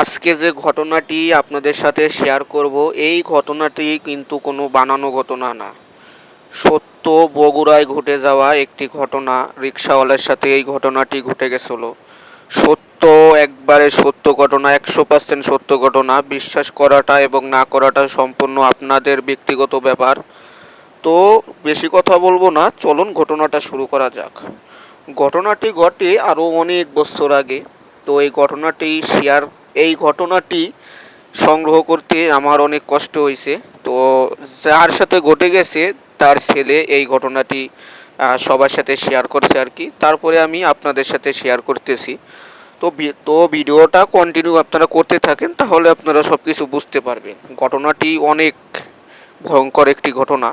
আজকে যে ঘটনাটি আপনাদের সাথে শেয়ার করব, এই ঘটনাটি কিন্তু কোনো বানানো ঘটনা না। সত্য বগুড়ায় ঘটে যাওয়া একটি ঘটনা, রিক্সাওয়ালার সাথে এই ঘটনাটি ঘটে গেছিল। সত্য একবারে সত্য ঘটনা, একশো পার্সেন্ট সত্য ঘটনা, বিশ্বাস করাটা এবং না করাটা সম্পূর্ণ আপনাদের ব্যক্তিগত ব্যাপার। তো বেশি কথা বলব না, চলুন ঘটনাটা শুরু করা যাক। ঘটনাটি ঘটে আরও অনেক বছর আগে। তো এই ঘটনাটি শেয়ার এই ঘটনাটি সংগ্রহ করতে আমার অনেক কষ্ট হয়েছে। তো যার সাথে ঘটে গেছে, তার ছেলে এই ঘটনাটি সবার সাথে শেয়ার করছে আর কি। তারপরে আমি আপনাদের সাথে শেয়ার করতেছি। তো তো ভিডিওটা কন্টিনিউ আপনারা করতে থাকেন, তাহলে আপনারা সব কিছু বুঝতে পারবেন। ঘটনাটি অনেক ভয়ঙ্কর একটি ঘটনা।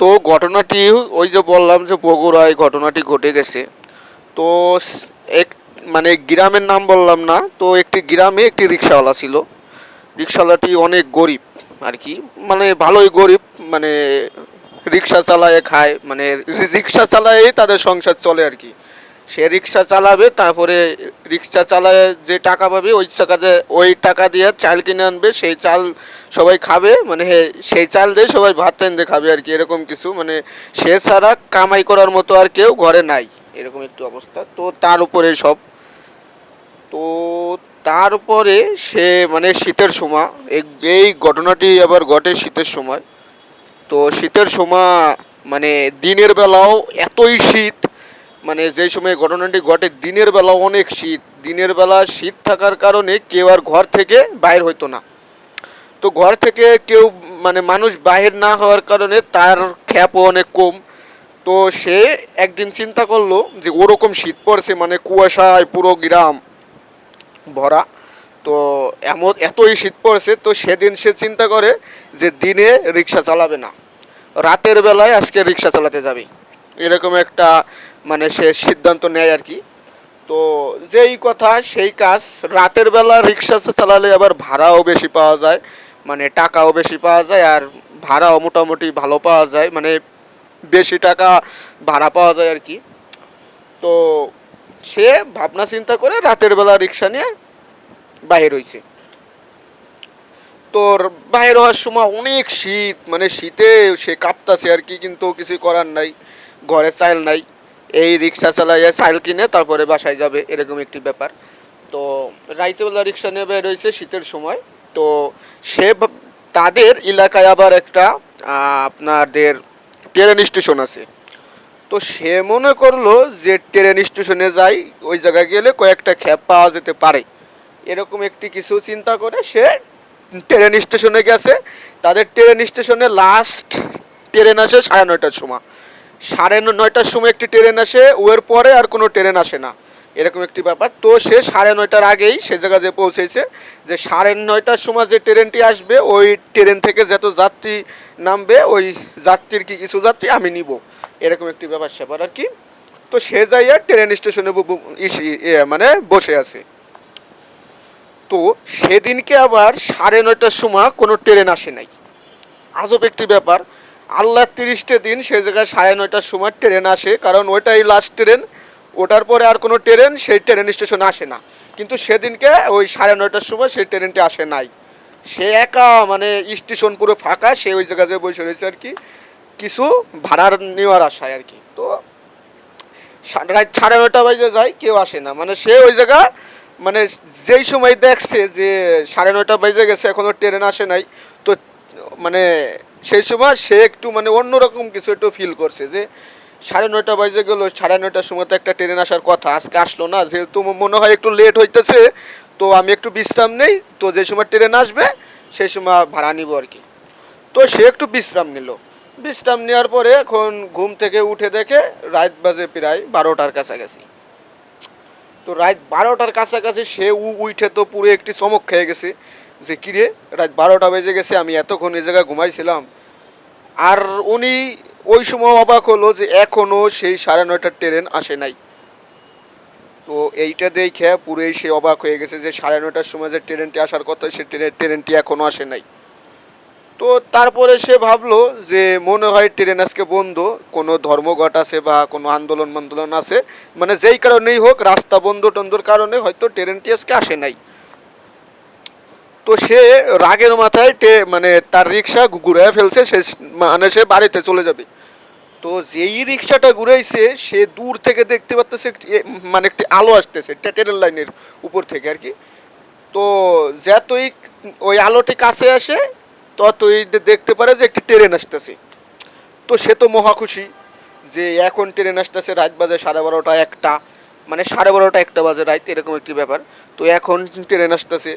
তো ঘটনাটি, ওই যে বললাম যে বগুড়ায় ঘটনাটি ঘটে গেছে। তো গ্রামের নাম বললাম না, তো একটি গ্রামে একটি রিক্সাওয়ালা ছিল। রিক্সাওয়ালাটি অনেক গরিব আর কি মানে ভালোই গরিব মানে রিক্সা চালায়, খায় মানে রিক্সা চালায় তাদের সংসার চলে আর কি। সে রিক্সা চালাবে, তারপরে রিক্সা চালায় যে টাকা পাবে, ওই টাকাতে, ওই টাকা দিয়ে চাল কিনে আনবে, সেই চাল সবাই খাবে মানে সেই চাল দিয়ে সবাই ভাত টেন্দে খাবে আর কি, এরকম কিছু মানে সে ছাড়া কামাই করার মতো আর কেউ ঘরে নাই, এরকম একটু অবস্থা। তো তার উপরে সব তো তারপরে সে মানে শীতের সময়, এই- ঘটনাটি আবার ঘটে শীতের সময়। তো শীতের সময় মানে দিনের বেলাও এতই শীত মানে যে সময় ঘটনাটি ঘটে দিনের বেলা অনেক শীত। দিনের বেলা শীত থাকার কারণে কেউ আর ঘর থেকে বাইর হইতো না। তো ঘর থেকে কেউ মানে মানুষ বাহির না হওয়ার কারণে তার খ্যাপও অনেক কম। তো সে একদিন চিন্তা করল যে ওরকম শীত পড়ছে মানে কুয়াশায় পুরো গ্রাম। ভরা। তো এমন, এতই শীত পড়েছে, তো সেদিন সে চিন্তা করে যে দিনে রিক্সা চালাবে না। রাতের বেলায় আজকে রিক্সা চালাতে যাবে। এরকম একটা মানে সে সিদ্ধান্ত নেয় আর কি। তো যেই কথা, সেই কাজ, রাতের বেলা রিক্সা চালালে আবার ভাড়াও বেশি পাওয়া যায় মানে টাকাও বেশি পাওয়া যায়, আর ভাড়াও মোটামুটি ভালো পাওয়া যায় মানে বেশি টাকা ভাড়া পাওয়া যায় আর কি। তো সে ভাবনা চিন্তা করে রাতের বেলা রিক্সা নিয়ে বাহির হয়েছে তোর বাইরে হওয়ার সময় অনেক শীত মানে শীতে সে কাঁপতাছে আর কি, কিন্তু কিছু করার নাই, ঘরে চাইল নাই। এই রিক্সা চালাইয়া চাইল কিনে তারপরে বাসায় যাবে, এরকম একটি ব্যাপার। তো রাইতেবেলা রিক্সা নিয়ে বের হয়েছে শীতের সময়। তো সে তাদের এলাকায় আবার একটা আপনাদের ট্রেন স্টেশন আছে। তো সে মনে করল যে ট্রেন স্টেশনে যাই, ওই জায়গায় গেলে কয়েকটা খ্যাপ পাওয়া যেতে পারে। এরকম একটি কিছু চিন্তা করে সে ট্রেন স্টেশনে গেছে। তাদের ট্রেন স্টেশনে লাস্ট ট্রেন আসে সাড়ে নয়টার সময়। সাড়ে নয়টার সময় একটি ট্রেন আসে ওর পরে আর কোনো ট্রেন আসে না। এরকম একটি ব্যাপার। তো সে সাড়ে নয়টার আগেই সে জায়গায় যে পৌঁছেছে যে সাড়ে নয়টার সময় যে ট্রেনটি আসবে ওই ট্রেন থেকে যত যাত্রী নামবে ওই যাত্রীর কি কিছু যাত্রী আমি নিব। এরকম একটি ব্যাপার স্যাপার আর কি। তো সে যাইয়া ট্রেন স্টেশনে এ, মানে বসে আছে। তো সেদিনকে আবার সাড়ে নয়টার সময় কোনো ট্রেন আসে নাই। আজব একটি ব্যাপার। আল্লাহ তিরিশটা দিন সে জায়গায় সাড়ে নয়টার সময় ট্রেন আসে, কারণ ওইটাই লাস্ট ট্রেন। ওটার পরে আর কোনো ট্রেন, সেই ট্রেন স্টেশনে আসে না। কিন্তু সেদিনকে ওই সাড়ে নয়টার সময় সেই ট্রেনটি আসে নাই। সে একা মানে স্টেশন পুরো ফাঁকা, সে ওই জায়গায় যে বসে রয়েছে আর কি। কিছু ভাড়ার নেওয়ার আশায় আর কি। তো রাত সাড়ে নয়টা বাজে যায়, কেউ আসে না। মানে সে ওই জায়গা মানে যেই সময় দেখছে যে সাড়ে নয়টা বেজে গেছে এখনও ট্রেন আসে নাই, তো মানে সেই সময় সে একটু মানে অন্যরকম কিছু একটু ফিল করছে যে সাড়ে নয়টা বাজে গেল, সাড়ে নয়টার সময় তো একটা ট্রেন আসার কথা, আজকে আসলো না, যেহেতু মনে হয় একটু লেট হইতেছে, তো আমি একটু বিশ্রাম নেই, তো যে সময় ট্রেন আসবে, সেই সময় ভাড়া নিব আর কি। তো সে একটু বিশ্রাম নিল। বিশ্রাম নেওয়ার পরে এখন ঘুম থেকে উঠে দেখে রাত বাজে প্রায় বারোটার কাছাকাছি। তো রাত বারোটার কাছাকাছি সে উঠে তো পুরো একটি চমক খেয়ে গেছে যে কিরে রাত বারোটা বেজে গেছে, আমি এতক্ষণ এই জায়গায় ঘুমাইছিলাম। আর উনি ওই সময় অবাক হলো যে এখনও সেই সাড়ে নয়টার ট্রেন আসে নাই। তো এইটা দেখে পুরোই সে অবাক হয়ে গেছে যে, সাড়ে নয়টার সময় যে ট্রেনটি আসার কথা, সে ট্রেনের, ট্রেনটি এখনও আসে নাই। তো তারপরে সে ভাবলো যে মনে হয় ট্রেন আজকে বন্ধ, কোনো ধর্মঘট আছে বা কোনো আন্দোলন মান্দোলন আছে মানে যেই কারণেই হোক, রাস্তা বন্ধ টন্ধর কারণে হয়তো ট্রেনটি আজকে আসে নাই। তো সে রাগের মাথায় টে মানে তার রিক্সা ঘুরে ফেলছে, সে মানে সে বাড়িতে চলে যাবে। তো যেই রিক্সাটা ঘুরাইছে, সে দূর থেকে দেখতে পাচ্ছে মানে একটি আলো আসতেছে ট্রেনের লাইনের উপর থেকে আর কি। তো যতই ওই আলোটি কাছে আসে ততই দেখতে পারে যে একটি ট্রেন আসতেছে। তো সে তো মহা খুশি যে এখন ট্রেন আসতেছে, রাত বাজে সাড়ে বারোটা একটা মানে সাড়ে বারোটা একটা বাজে রাত, এরকম একটি ব্যাপার। তো এখন ট্রেন আসতেছে,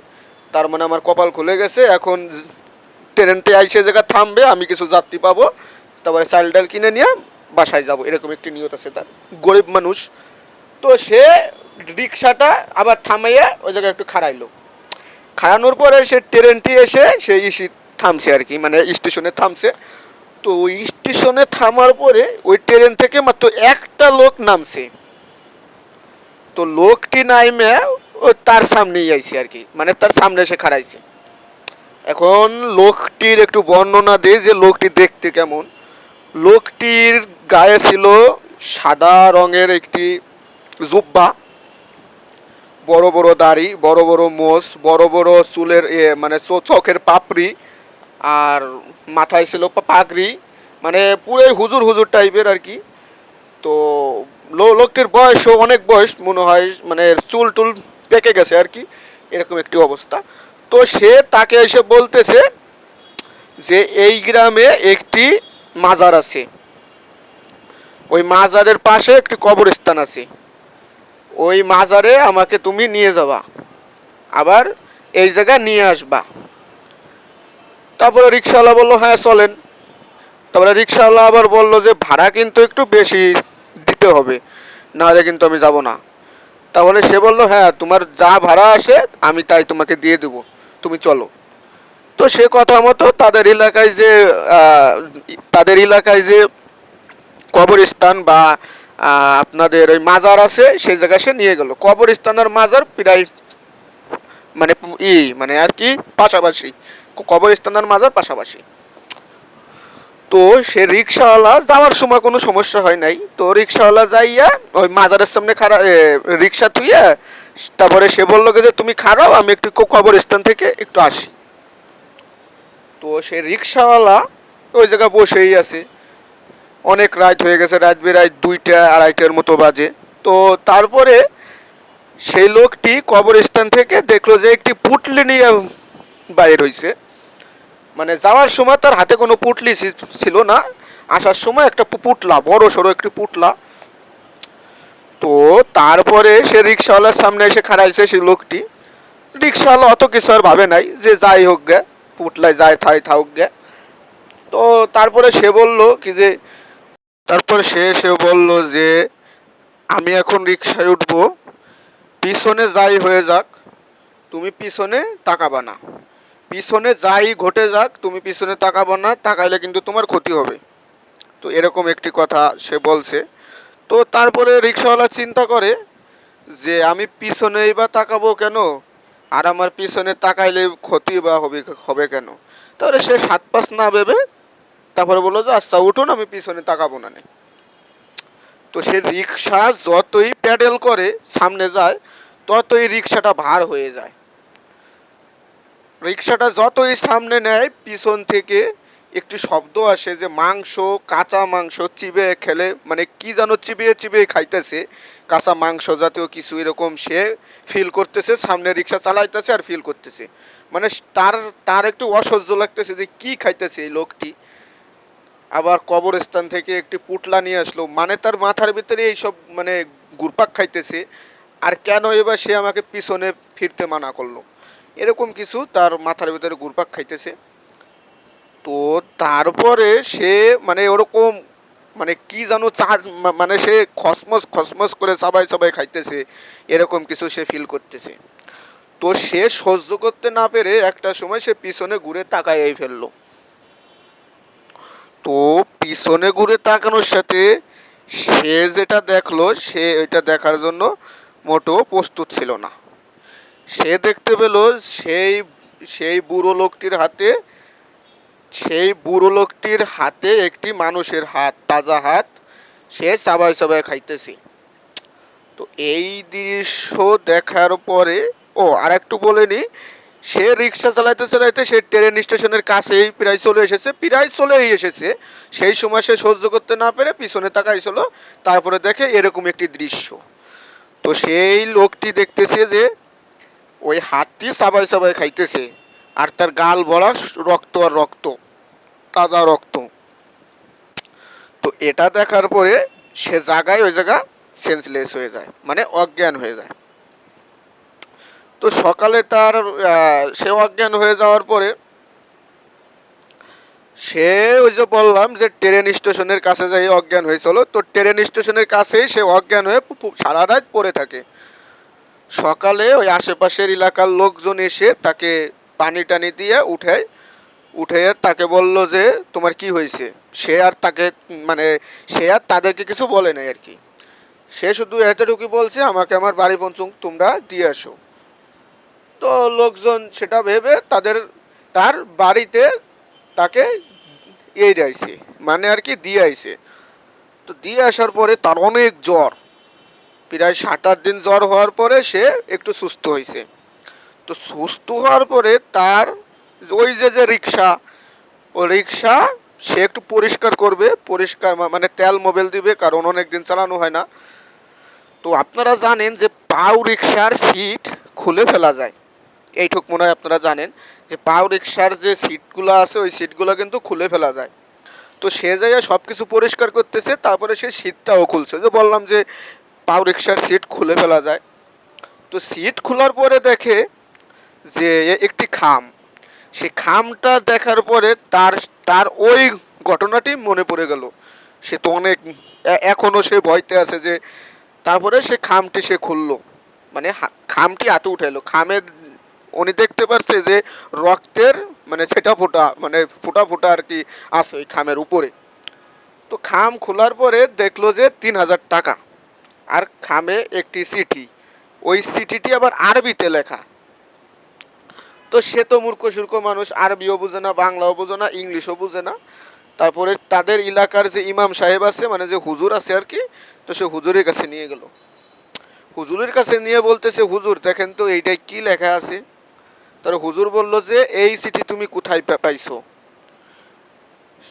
তার মানে আমার কপাল খুলে গেছে, এখন ট্রেনটি আইসে জায়গা থামবে, আমি কিছু যাত্রী পাবো, তারপরে চাল ডাল কিনে নিয়ে বাসায় যাব, এরকম একটি নিয়ত আছে তার। গরিব মানুষ। তো সে রিক্সাটা আবার থামাইয়া ওই জায়গায় একটু খাড়াইলো। খাড়ানোর পরে সে ট্রেনটি এসে সেই থামছে আর কি মানে স্টেশনে থামছে। তো ওই স্টেশনে থামার পরে ওই ট্রেন থেকে মাত্র একটা লোক নামছে। তো লোকটি নাইমে ও তার সামনেই আইছে আর কি মানে তার সামনে এসে খাড়াইছে। এখন লোকটির একটু বর্ণনা দিই যে লোকটি দেখতে কেমন। লোকটির গায়ে ছিল সাদা রঙের একটি জুব্বা, বড় বড় দাড়ি, বড় বড় মোষ, বড় বড় চুলের মানে চোখের পাপড়ি আর মাথায় ছিল পাগড়ি মানে পুরোই হুজুর হুজুর টাইপের আর কি। তো লোকটির বয়সও অনেক বয়স, মনে হয় মানে চুল টুল পেকে গেছে আর কি, এরকম একটি অবস্থা। তো সে তাকে এসে বলতেছে যে এই গ্রামে একটি মাজার আছে। ওই মাজারের পাশে একটি কবরস্থান আছে। ওই মাজারে আমাকে তুমি নিয়ে যাবা। আবার এই জায়গায় নিয়ে আসবা। তারপরে রিক্সাওয়ালা বলল হ্যাঁ চলেন। তারপরে রিক্সাওয়ালা আবার বলল যে, ভাড়া কিন্তু একটু বেশি দিতে হবে, নাহলে কিন্তু আমি যাব না। তাহলে সে বলল হ্যাঁ তোমার যা ভাড়া আসে, আমি তাই তোমাকে দিয়ে দেবো, তুমি চলো। তো সে কথা মতো তাদের এলাকায় যে তাদের এলাকায় যে কবরস্থান বা আপনাদের ওই মাজার আছে, সেই জায়গায় সে নিয়ে গেল। কবরস্থান আর মাজার প্রায় মানে ই মানে আর কি পাশাপাশি। কবরস্থান আর মাজার পাশাপাশি। তো সে রিক্সাওয়ালা যাওয়ার সময় কোনো সমস্যা হয় নাই। তো রিক্সাওয়ালা যাইয়া ওই মাজারের সামনে খারাপ রিক্সা থুইয়া তারপরে সে বলল যে, তুমি খারাপ আমি একটু কবরস্থান থেকে একটু আসি। তো সে রিক্সাওয়ালা ওই জায়গায় বসেই আছে। অনেক রাত হয়ে গেছে, রাত বেরায় দুইটা, আড়াইটার মতো বাজে। তো তারপরে সেই লোকটি কবরস্থান থেকে দেখল যে একটি পুটলি নিয়ে বাইর হয়েছে মানে যাওয়ার সময় তার হাতে কোনো পুটলি ছিল না। আসার সময় একটা পুটলা, বড় সড়ো একটি পুটলা। তো তারপরে সে রিক্সাওয়ালার সামনে এসে খাড়াইছে সেই লোকটি। রিক্সাওয়ালা অত কিছু আর ভাবে নাই, যে যাই হোক গে, পুটলায় যায় থাই থাকুক গে। তো তারপরে সে বলল কি যে, তারপর সে সে বলল যে, আমি এখন রিক্সায় উঠবো, পিছনে যাই হয়ে যাক, তুমি পিছনে তাকাবা না। পিছনে যাই ঘটে যাক, তুমি পিছনে তাকাবো না, তাকাইলে কিন্তু তোমার ক্ষতি হবে। তো এরকম একটি কথা সে বলছে। তো তারপরে রিক্সাওয়ালা চিন্তা করে যে, আমি পিছনেই বা তাকাবো কেন? আর আমার পিছনে তাকাইলে ক্ষতি বা হবে হবে কেন? তাহলে সে সাত পাঁচ না ভেবে তারপরে বলল যে আচ্ছা উঠুন, আমি পিছনে তাকাবো না। তো সে রিক্সা যতই প্যাডেল করে, সামনে যায়, ততই রিক্সাটা ভার হয়ে যায়। রিক্সাটা যতই সামনে নেয়, পিছন থেকে একটি শব্দ আসে যে মাংস, কাঁচা মাংস চিবিয়ে খেলে মানে কি যেন চিবিয়ে চিবিয়ে খাইতেছে। কাঁচা মাংস জাতীয় কিছু এরকম সে ফিল করতেছে, সামনে রিক্সা চালাইতেছে আর ফিল করতেছে। মানে তার তার একটু অসহ্য লাগতেছে যে কি খাইতেছে এই লোকটি। আবার কবরস্থান থেকে একটি পুটলা নিয়ে আসলো মানে তার মাথার ভিতরে এইসব মানে গুরপাক খাইতেছে। আর কেন এবার সে আমাকে পিছনে ফিরতে মানা করল? এরকম কিছু তার মাথার ভিতরে গুরপাক খাইতেছে। তো তারপরে সে মানে ওরকম মানে কি জানো চা মা- মানে সে খসমস খসমস করে সবাই সবাই খাইতেছে, এরকম কিছু সে ফিল করতেছে। তো সে সহ্য করতে না পেরে একটা সময় সে পিছনে ঘুরে তাকাই ফেলল। তো পিছনে ঘুরে তাকানোর সাথে সে যেটা দেখল, সে এটা দেখার জন্য মোটো প্রস্তুত ছিল না। সে দেখতে পেল সেই সেই বুড়ো লোকটির হাতে, সেই বুড়ো লোকটির হাতে একটি মানুষের হাত, তাজা হাত, সে চাবাই চাবাই খাইতেছে। তো এই দৃশ্য দেখার পরে, ও আর একটু বলে নি, সে রিক্সা চালাইতে চালাইতে সে ট্রেন স্টেশনের কাছেই প্রায় চলে এসেছে, প্রায় চলেই এসেছে। সেই সময় সে সহ্য করতে না পেরে পিছনে তাকাইছিল তারপরে দেখে এরকম একটি দৃশ্য। তো সেই লোকটি দেখতেছে যে ওই হাতটি সাবাই সাবাই খাইতেছে, আর তার গাল ভরা রক্ত আর রক্ত, তাজা রক্ত। তো এটা দেখার পরে সে জায়গায়, ওই জায়গা সেন্সলেস হয়ে যায় মানে অজ্ঞান হয়ে যায়। তো সকালে তার সে অজ্ঞান হয়ে যাওয়ার পরে সে ওই যে বললাম যে ট্রেন স্টেশনের কাছে যাই অজ্ঞান হয়েছিল তো ট্রেন স্টেশনের কাছেই সে অজ্ঞান হয়ে সারা রাত পড়ে থাকে। সকালে ওই আশেপাশের এলাকার লোকজন এসে তাকে পানি টানি দিয়ে উঠায়, উঠে তাকে বলল যে, তোমার কি হয়েছে? সে আর তাকে মানে সে আর তাদেরকে কিছু বলে নাই আর কি। সে শুধু এতটুকু বলছে, আমাকে আমার বাড়ি পঞ্চম তোমরা দিয়ে আসো। তো লোকজন সেটা ভেবে তাদের, তার বাড়িতে তাকে এই আইছে মানে আর কি দিয়ে আইছে। তো দিয়ে আসার পরে তার অনেক জ্বর। প্রায় সাত আট দিন জ্বর হওয়ার পরে সে একটু সুস্থ হয়েছে। তো সুস্থ হওয়ার পরে তার ওই যে যে রিক্সা, ও রিক্সা সে একটু পরিষ্কার করবে। পরিষ্কার মানে তেল মোবাইল দিবে, কারণ অনেক দিন চালানো হয় না। তো আপনারা জানেন যে পাও রিক্সার সিট খুলে ফেলা যায়। এইটুক মনে হয় আপনারা জানেন যে পাও রিক্সার যে সিটগুলো আছে, ওই সিটগুলো কিন্তু খুলে ফেলা যায়। তো সে জায়গায় সব কিছু পরিষ্কার করতেছে, তারপরে সে সিটটাও খুলছে। যে বললাম যে পাও রিক্সার সিট খুলে ফেলা যায়। তো সিট খোলার পরে দেখে যে একটি খাম। সে খামটা দেখার পরে তার তার ওই ঘটনাটি মনে পড়ে গেল। সে তো অনেক এখনও সে ভয়তে আছে যে তারপরে সে খামটি সে খুললো। মানে খামটি হাতে উঠাইলো। খামের উনি দেখতে পারছে যে রক্তের মানে সেটা ফোটা মানে ফোটা ফোটা আর কি আছে ওই খামের উপরে। তো খাম খোলার পরে দেখল যে তিন হাজার টাকা। আর খামে একটি চিঠি। ওই চিঠিটি আবার আরবিতে লেখা। তো সে তো মূর্খ, সূর্খ মানুষ, আরবিও বুঝে না, বাংলাও বুঝে না, ইংলিশও বুঝে না। তারপরে তাদের এলাকার যে ইমাম সাহেব আছে মানে যে হুজুর আছে আর কি, তো সে হুজুরের কাছে নিয়ে গেল। হুজুরের কাছে নিয়ে বলতেছে, হুজুর, দেখেন তো এইটাই কি লেখা আছে? তার হুজুর বলল যে, এই চিঠি তুমি কোথায় পাইছো?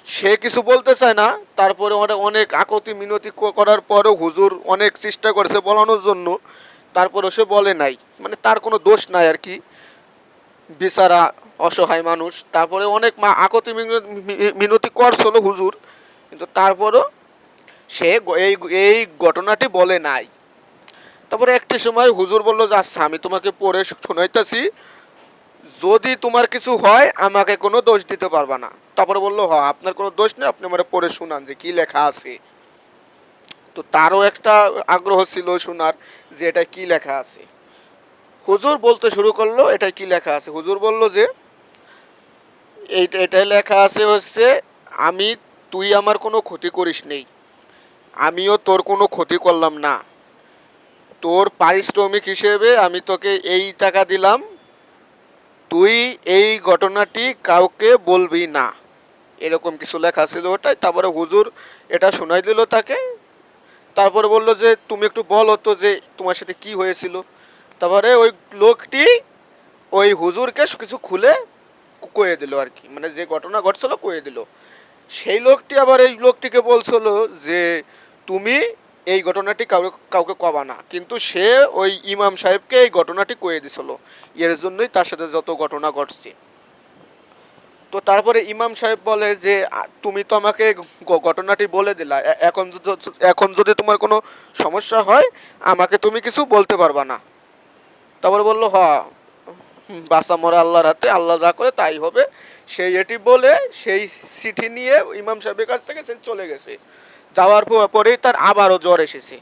সে কিছু বলতে চায় না, তারপরে অনেক আকতি মিনতি করার পরেও হুজুর অনেক চেষ্টা করেছে বলানোর জন্য তারপরে সে বলে নাই। মানে তার কোনো দোষ নাই আর কি। বেচারা অসহায় মানুষ। তারপরে অনেক মা আকতি মিন- মিনতি করছিল হুজুর, কিন্তু তারপরও সে এই এই ঘটনাটি বলে নাই। তারপরে একটি সময় হুজুর বলল, যে আচ্ছা আমি তোমাকে পড়ে শোনাইতেছি। যদি তোমার কিছু হয়, আমাকে কোনো দোষ দিতে পারবা না। তারপরে বলল হ আপনার কোনো দোষ নেই, আপনি আমার পড়ে শুনান যে কি লেখা আছে। তো তারও একটা আগ্রহ ছিল শোনার যে এটা কি লেখা আছে। হুজুর বলতে শুরু করল, এটা কি লেখা আছে? হুজুর বলল যে এইটা এটাই লেখা আছে হচ্ছে, আমি, তুই আমার কোনো ক্ষতি করিস নেই। আমিও তোর কোনো ক্ষতি করলাম না। তোর পারিশ্রমিক হিসেবে আমি তোকে এই টাকা দিলাম। তুই এই ঘটনাটি কাউকে বলবি না। এরকম কিছু লেখা ছিল ওটাই। তারপরে হুজুর এটা শোনাই দিল তাকে। তারপরে বলল যে, তুমি একটু বলো তো যে, তোমার সাথে কি হয়েছিল? তারপরে ওই লোকটি ওই হুজুরকে কিছু খুলে কয়ে দিল আর কি মানে যে ঘটনা ঘটছিল কয়ে দিল। সেই লোকটি আবার এই লোকটিকে বলছিল যে, তুমি এই ঘটনাটি কাউকে কাউকে কবা না। কিন্তু সে ওই ইমাম সাহেবকে এই ঘটনাটি কয়ে দিছিল। এর জন্যই তার সাথে যত ঘটনা ঘটছে। তো তারপরে ইমাম সাহেব বলে যে তুমি তো আমাকে ঘটনাটি বলে দিলা। এখন এখন যদি তোমার কোনো সমস্যা হয়, আমাকে তুমি কিছু বলতে পারবা না। তারপরে বলল, হ বাসা মরা আল্লাহর হাতে, আল্লাহ যা করে তাই হবে। সেই এটি বলে, সেই চিঠি নিয়ে ইমাম সাহেবের কাছ থেকে সে চলে গেছে। যাওয়ার পর- পরেই তার আবারও জ্বর এসেছে।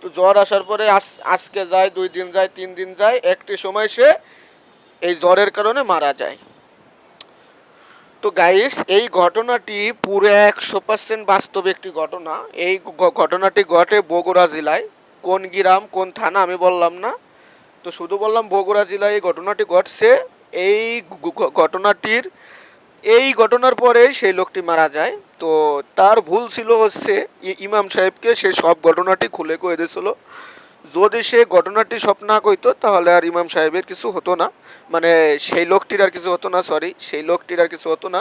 তো জ্বর আসার পরে আজ আজকে যায়, দুই দিন যায়, তিন দিন যায়, একটি সময় সে এই জ্বরের কারণে মারা যায়। তো গাইস এই ঘটনাটি পুরো একশো পার্সেন্ট বাস্তব একটি ঘটনা। এই ঘটনাটি ঘটে বগুড়া জেলায়। কোন গ্রাম, কোন থানা, আমি বললাম না। তো শুধু বললাম বগুড়া জেলায় এই ঘটনাটি ঘটছে। এই ঘটনাটির, এই ঘটনার পরে সেই লোকটি মারা যায়। তো তার ভুল ছিল হচ্ছে ইমাম সাহেবকে সে সব ঘটনাটি খুলে কয়ে দিয়েছিল। যদি সে ঘটনাটি সব না কইতো তাহলে আর ইমাম সাহেবের কিছু হতো না। মানে সেই লোকটির আর কিছু হতো না সরি সেই লোকটির আর কিছু হতো না।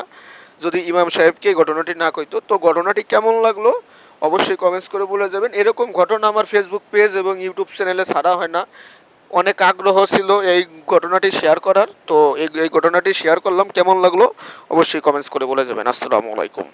যদি ইমাম সাহেবকে ঘটনাটি না কইতো তো ঘটনাটি কেমন লাগল অবশ্যই কমেন্টস করে বলে যাবেন। এরকম ঘটনা আমার ফেসবুক পেজ এবং ইউটিউব চ্যানেলে ছাড়া হয় না। অনেক আগ্রহ ছিল এই ঘটনাটি শেয়ার করার। তো এই ঘটনাটি শেয়ার করলাম। কেমন লাগল অবশ্যই কমেন্টস করে বলে যাবেন। আসসালামু আলাইকুম।